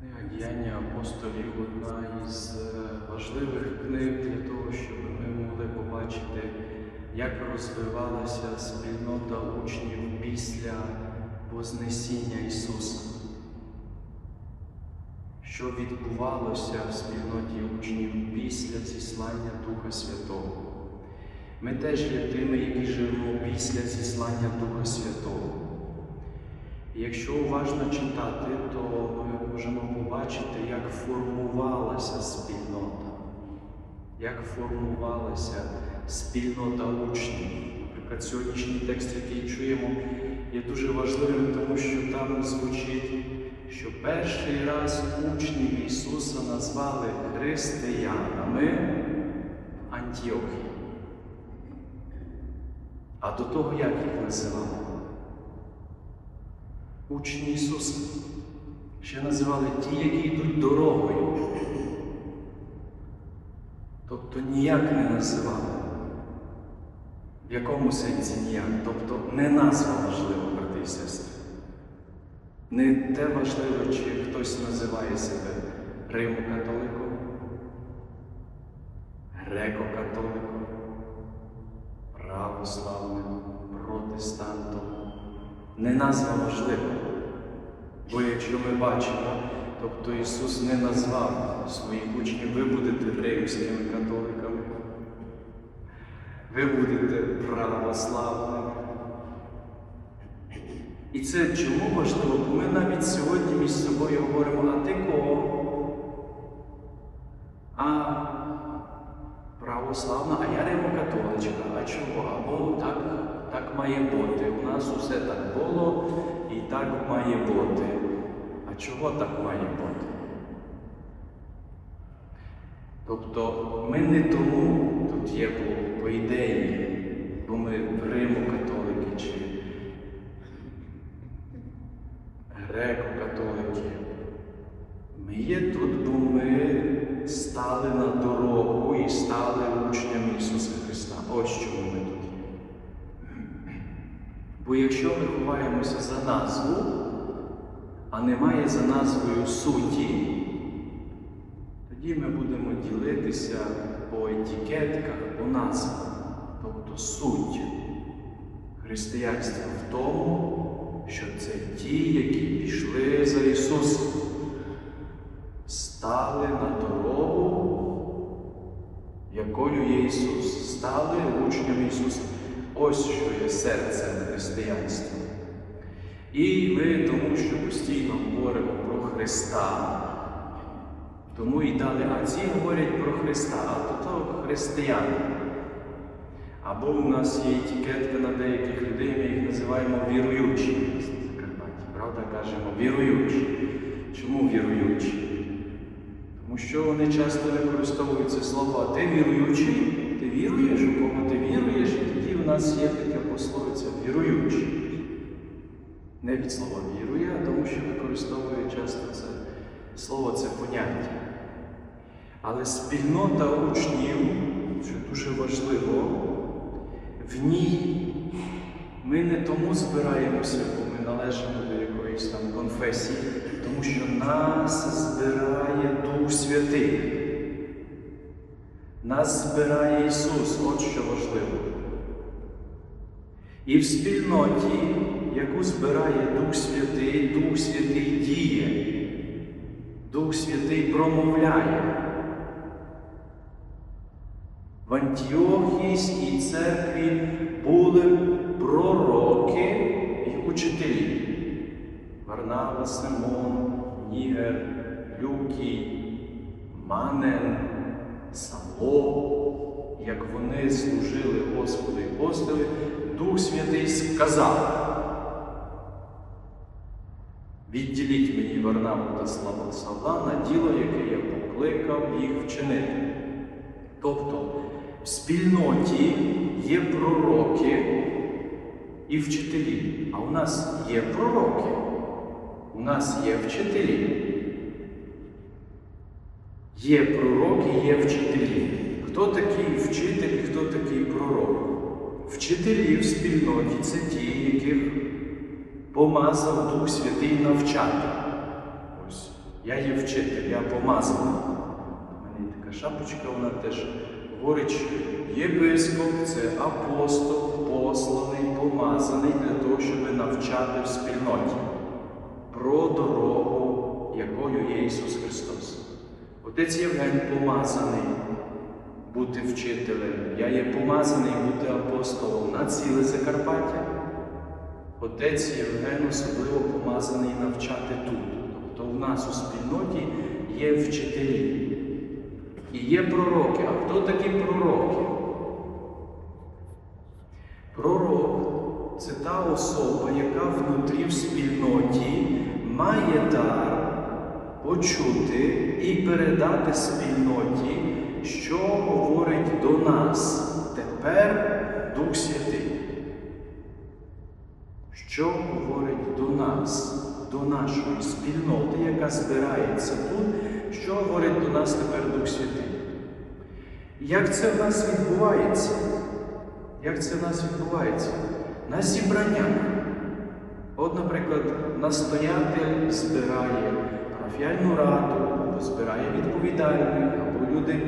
Діяння апостолів одна із е, важливих книг для того, щоб ми могли побачити, як розвивалася спільнота учнів після Вознесіння Ісуса. Що відбувалося в спільноті учнів після зіслання Духа Святого. Ми теж є тими, які живемо після зіслання Духа Святого. Якщо уважно читати, то ми можемо побачити, як формувалася спільнота, як формувалася спільнота учнів. Наприклад, сьогоднішній текст, який чуємо, є дуже важливим, тому що там звучить, що перший раз учнів Ісуса назвали християнами Антіохії. А до того як їх називали? Учні Ісуса. Ще називали ті, які йдуть дорогою. Тобто ніяк не називали. В якому сенсі ніяк? Тобто не назва важлива, брати і сестри. Не те важливо, чи хтось називає себе Римо-католиком, греко-католиком, православним, протестантом. Не назва важлива. Бо якщо ми бачимо, тобто Ісус не назвав своїх учнів, ви будете римськими католиками, ви будете православними. І це чому важливо? Бо ми навіть сьогодні між собою говоримо, а ти кого? А православна, а я римокатоличка. А чого? Або так, має бути. У нас усе так було і так має бути. А чого так має бути? Тобто ми не тому тут є по, по ідеї, бо ми римо-католики чи греко-католики. Ми є тут, бо ми стали на дорогу і стали учнями Ісуса Христа. Ось чому ми. Бо якщо ми ховаємося за назву, а немає за назвою суті, тоді ми будемо ділитися по етикетках, по назвам. Тобто суть християнства в тому, що це ті, які пішли за Ісусом, стали на дорогу, якою є Ісус, стали учнями Ісуса. Ось що є серцем християнства. І ми, тому що постійно говоримо про Христа, тому і дали, а ці говорять про Христа, а то то християни. Або у нас є етикетка на деяких людей, ми їх називаємо віруючі. Правда, кажемо віруючі. Чому віруючі? Тому що вони часто використовують це слово, ти віруючий, нас є таке пословиця віруючий. Не від слова вірує, а тому що використовує часто це слово, це поняття. Але спільнота учнів, що дуже важливо, в ній ми не тому збираємося, бо ми належимо до якоїсь там конфесії, тому що нас збирає Дух Святий. Нас збирає Ісус, от що важливо. І в спільноті, яку збирає Дух Святий, Дух Святий діє, Дух Святий промовляє. В Антіохійській церкві були пророки і учителі. Варнава, Симон, Нігер, Люкій, Манен, Савло, як вони служили Господу і Господи, Дух Святий сказав. Відділіть мені Варнаву та славу Савла на діло, яке я покликав їх вчинити. Тобто в спільноті є пророки і вчителі. А у нас є пророки, у нас є вчителі. Є пророки, є вчителі. Хто такий вчитель хто такий пророк? Вчителі в спільноті це ті, яких помазав Дух Святий навчати. Ось Я є вчитель, я помазаний. У мене така шапочка, вона теж говорить, що єпископ це апостол, посланий, помазаний для того, щоб навчати в спільноті про дорогу, якою є Ісус Христос. Отець Євген помазаний бути вчителем. Я є помазаний бути апостолом на ціле Закарпаття. Отець Євген особливо помазаний навчати тут. Тобто в нас у спільноті є вчителі. І є пророки. А хто такі пророки? Пророк це та особа, яка внутрі в спільноті має дар почути і передати спільноті, що говорить до нас тепер Дух Святий. Що говорить до нас, до нашої спільноти, яка збирається тут, що говорить до нас тепер Дух Святий? Як це в нас відбувається? Як це в нас відбувається? На зібраннях. От, наприклад, настоятель збирає парафіальну раду, збирає відповідальних, люди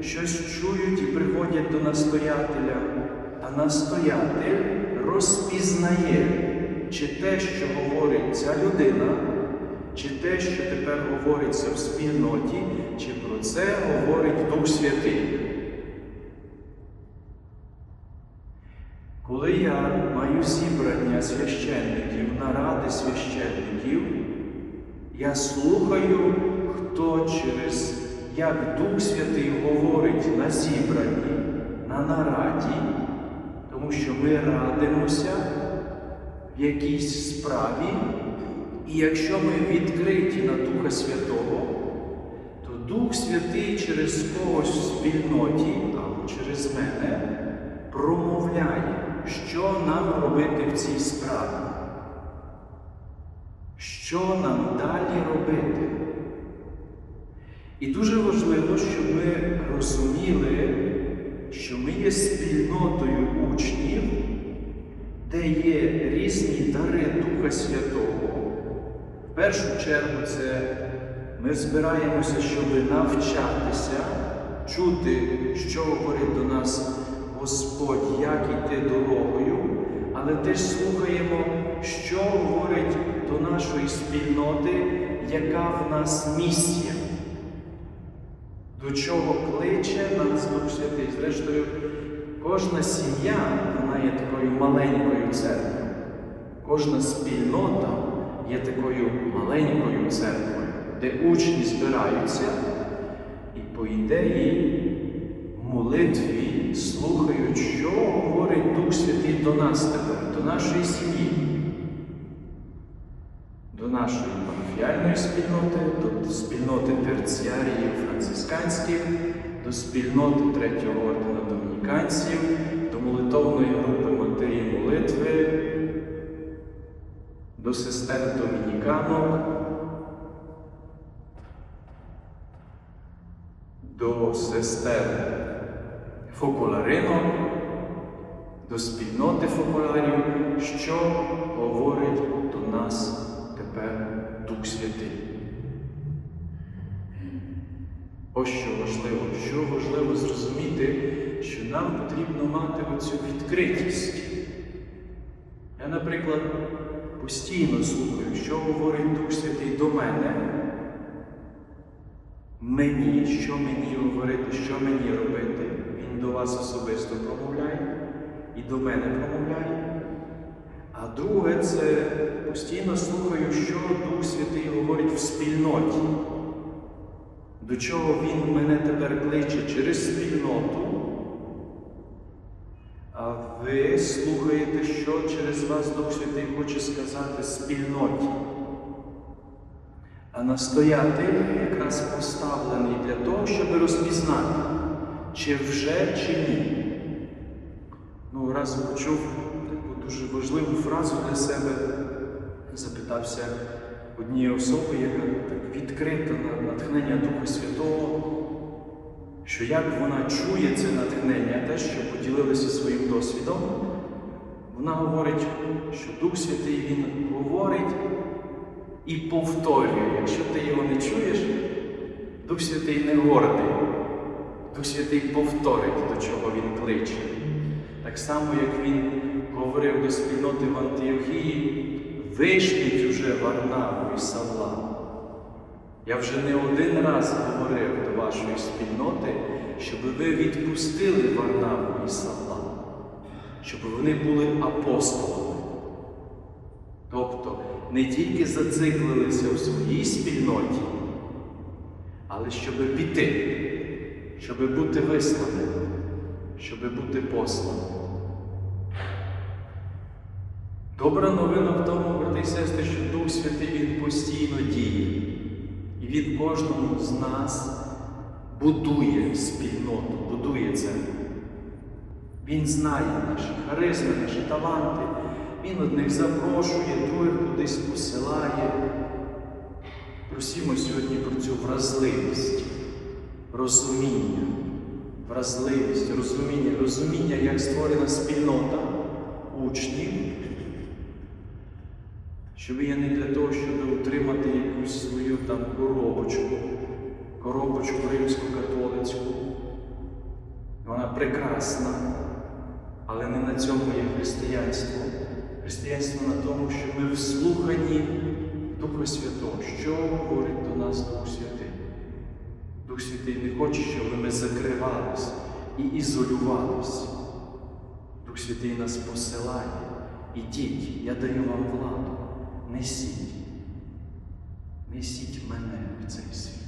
щось чують і приходять до настоятеля, а настоятель розпізнає, чи те, що говорить ця людина, чи те, що тепер говориться в спільноті, чи про це говорить Дух Святий. Коли я маю зібрання священників, наради священників, я слухаю, хто через як Дух Святий говорить на зібранні, на нараді, тому що ми радимося в якійсь справі, і якщо ми відкриті на Духа Святого, то Дух Святий через когось в спільноті або через мене промовляє, що нам робити в цій справі. Що нам далі робити? І дуже важливо, щоб ми розуміли, що ми є спільнотою учнів, де є різні дари Духа Святого. В першу чергу, це ми збираємося, щоб навчатися, чути, що говорить до нас Господь, як йти дорогою, але теж слухаємо, що говорить до нашої спільноти, яка в нас місія, до чого кличе нас Дух Святий. Зрештою, кожна сім'я вона є такою маленькою церквою, кожна спільнота є такою маленькою церквою, де учні збираються і, по ідеї, молитві слухають, що говорить Дух Святий до нас тепер, до нашої сім'ї, нашої парафіальної спільноти, до спільноти терціаріїв францисканських, до спільноти третього ордена домініканців, до молитовної групи матері молитви, до сестер домініканок. До сестер фокуларинок, до спільноти фокуларів, що говорить до нас тепер Дух Святий. Ось що важливо, що важливо зрозуміти, що нам потрібно мати оцю відкритість. Я, наприклад, постійно слухаю, що говорить Дух Святий до мене, мені, що мені говорити, що мені робити. Він до вас особисто промовляє і до мене промовляє. А друге, це постійно слухаю, що Дух Святий говорить в спільноті, до чого Він мене тепер кличе через спільноту. А ви слухаєте, що через вас Дух Святий хоче сказати спільноті. А настоятель якраз поставлений для того, щоб розпізнати, чи вже, чи ні. Ну, раз почув дуже важливу фразу для себе, запитався однієї особи, яка так відкрита на натхнення Духа Святого, що як вона чує це натхнення, те, що поділилася своїм досвідом, вона говорить, що Дух Святий Він говорить і повторює. Якщо ти його не чуєш, Дух Святий не гордий. Дух Святий повторить, до чого він кличе. Так само, як він говорив до спільноти в Антиохії, вишліть уже Варнаву і Савла. Я вже не один раз говорив до вашої спільноти, щоб ви відпустили Варнаву і Савла, щоб вони були апостолами. Тобто не тільки зациклилися в своїй спільноті, але щоб піти, щоб бути висланим, щоб бути посланим. Добра новина в тому, брати і сестри, що Дух Святий Він постійно діє. І він кожному з нас будує спільноту, будує церкву. Він знає наші харизми, наші таланти. Він одних запрошує, других кудись посилає. Просімо сьогодні про цю вразливість, розуміння, вразливість, розуміння, розуміння, як створена спільнота учнів, щоб я не для того, щоб утримати якусь свою там коробочку, коробочку римсько-католицьку. Вона прекрасна, але не на цьому є християнство. Християнство на тому, що ми вслухані Духа Святого, що говорить до нас Дух Святий. Дух Святий не хоче, щоб ми закривались і ізолювались. Дух Святий нас посилає. Ідіть, я даю вам владу. Несіть. Несіть мене в цей світ.